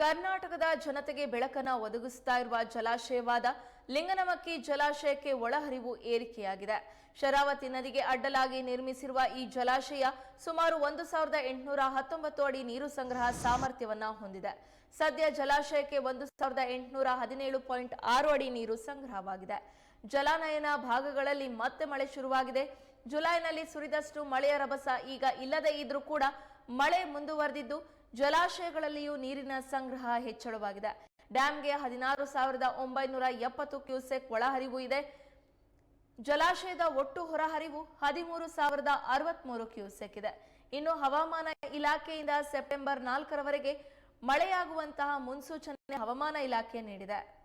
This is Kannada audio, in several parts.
ಕರ್ನಾಟಕದ ಜನತೆಗೆ ಬೆಳಕನ್ನು ಒದಗಿಸ್ತಾ ಇರುವ ಜಲಾಶಯವಾದ ಲಿಂಗನಮಕ್ಕಿ ಜಲಾಶಯಕ್ಕೆ ಒಳಹರಿವು ಏರಿಕೆಯಾಗಿದೆ. ಶರಾವತಿ ನದಿಗೆ ಅಡ್ಡಲಾಗಿ ನಿರ್ಮಿಸಿರುವ ಈ ಜಲಾಶಯ ಸುಮಾರು ಒಂದು ಸಾವಿರದ ಎಂಟುನೂರ ಹತ್ತೊಂಬತ್ತು ಅಡಿ ನೀರು ಸಂಗ್ರಹ ಸಾಮರ್ಥ್ಯವನ್ನ ಹೊಂದಿದೆ. ಸದ್ಯ ಜಲಾಶಯಕ್ಕೆ ಒಂದು ಸಾವಿರದ ಎಂಟುನೂರ ಹದಿನೇಳು ಪಾಯಿಂಟ್ ಆರು ಅಡಿ ನೀರು ಸಂಗ್ರಹವಾಗಿದೆ. ಜಲಾನಯನ ಭಾಗಗಳಲ್ಲಿ ಮತ್ತೆ ಮಳೆ ಶುರುವಾಗಿದೆ. ಜುಲೈನಲ್ಲಿ ಸುರಿದಷ್ಟು ಮಳೆಯ ರಭಸ ಈಗ ಇಲ್ಲದೇ ಇದ್ರೂ ಕೂಡ ಮಳೆ ಮುಂದುವರೆದಿದ್ದು ಜಲಾಶಯಗಳಲ್ಲಿಯೂ ನೀರಿನ ಸಂಗ್ರಹ ಹೆಚ್ಚಳವಾಗಿದೆ. ಡ್ಯಾಂಗೆ ಹದಿನಾರು ಸಾವಿರದ ಒಂಬೈನೂರ ಎಪ್ಪತ್ತು ಕ್ಯೂಸೆಕ್ ಒಳಹರಿವು ಇದೆ. ಜಲಾಶಯದ ಒಟ್ಟು ಹೊರಹರಿವು ಹದಿಮೂರು ಸಾವಿರದ ಅರವತ್ಮೂರು ಕ್ಯೂಸೆಕ್ ಇದೆ. ಇನ್ನು ಹವಾಮಾನ ಇಲಾಖೆಯಿಂದ ಸೆಪ್ಟೆಂಬರ್ ನಾಲ್ಕರವರೆಗೆ ಮಳೆಯಾಗುವಂತಹ ಮುನ್ಸೂಚನೆ ಹವಾಮಾನ ಇಲಾಖೆ ನೀಡಿದೆ.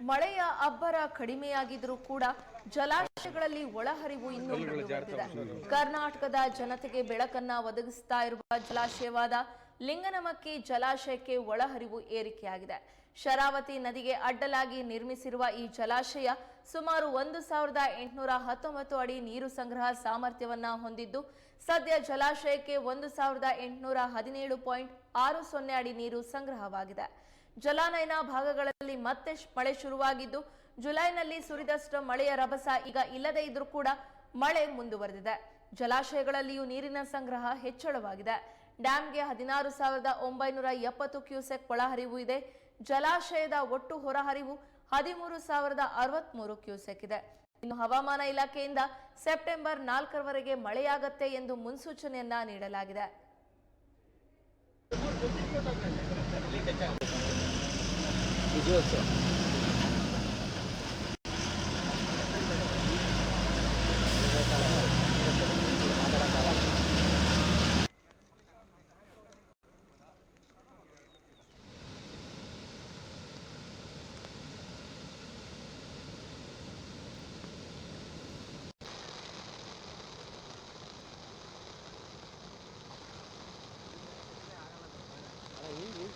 ಮಳೆಯ ಅಬ್ಬರ ಕಡಿಮೆಯಾಗಿದ್ರೂ ಕೂಡ ಜಲಾಶಯಗಳಲ್ಲಿ ಒಳಹರಿವು ಇನ್ನೂ ಮುಂದುವರೆದಿದೆ. ಕರ್ನಾಟಕದ ಜನತೆಗೆ ಬೆಳಕನ್ನ ಒದಗಿಸ್ತಾ ಇರುವ ಜಲಾಶಯವಾದ ಲಿಂಗನಮಕ್ಕಿ ಜಲಾಶಯಕ್ಕೆ ಒಳಹರಿವು ಏರಿಕೆಯಾಗಿದೆ. ಶರಾವತಿ ನದಿಗೆ ಅಡ್ಡಲಾಗಿ ನಿರ್ಮಿಸಿರುವ ಈ ಜಲಾಶಯ ಸುಮಾರು ಒಂದು ಸಾವಿರದ ಎಂಟುನೂರ ಹತ್ತೊಂಬತ್ತು ಅಡಿ ನೀರು ಸಂಗ್ರಹ ಸಾಮರ್ಥ್ಯವನ್ನ ಹೊಂದಿದ್ದು ಸದ್ಯ ಜಲಾಶಯಕ್ಕೆ ಒಂದು ಸಾವಿರದ ಎಂಟುನೂರ ಹದಿನೇಳು ಪಾಯಿಂಟ್ ಆರು ಸೊನ್ನೆ ಅಡಿ ನೀರು ಸಂಗ್ರಹವಾಗಿದೆ. ಜಲಾನಯನ ಭಾಗಗಳಲ್ಲಿ ಮತ್ತೆ ಮಳೆ ಶುರುವಾಗಿದ್ದು, ಜುಲೈನಲ್ಲಿ ಸುರಿದಷ್ಟು ಮಳೆಯ ರಭಸ ಈಗ ಇಲ್ಲದೇ ಇದ್ರೂ ಕೂಡ ಮಳೆ ಮುಂದುವರೆದಿದೆ. ಜಲಾಶಯಗಳಲ್ಲಿಯೂ ನೀರಿನ ಸಂಗ್ರಹ ಹೆಚ್ಚಳವಾಗಿದೆ. ಡ್ಯಾಂಗೆ ಹದಿನಾರು ಸಾವಿರದ ಒಂಬೈನೂರ ಎಪ್ಪತ್ತು ಕ್ಯೂಸೆಕ್ ಒಳಹರಿವು ಇದೆ. ಜಲಾಶಯದ ಒಟ್ಟು ಹೊರಹರಿವು ಹದಿಮೂರು ಸಾವಿರದ ಅರವತ್ಮೂರು ಕ್ಯೂಸೆಕ್ ಇದೆ. ಇನ್ನು ಹವಾಮಾನ ಇಲಾಖೆಯಿಂದ ಸೆಪ್ಟೆಂಬರ್ ನಾಲ್ಕರವರೆಗೆ ಮಳೆಯಾಗತ್ತೆ ಎಂದು ಮುನ್ಸೂಚನೆಯನ್ನ ನೀಡಲಾಗಿದೆ. விஜயோத்சவம்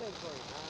take for it.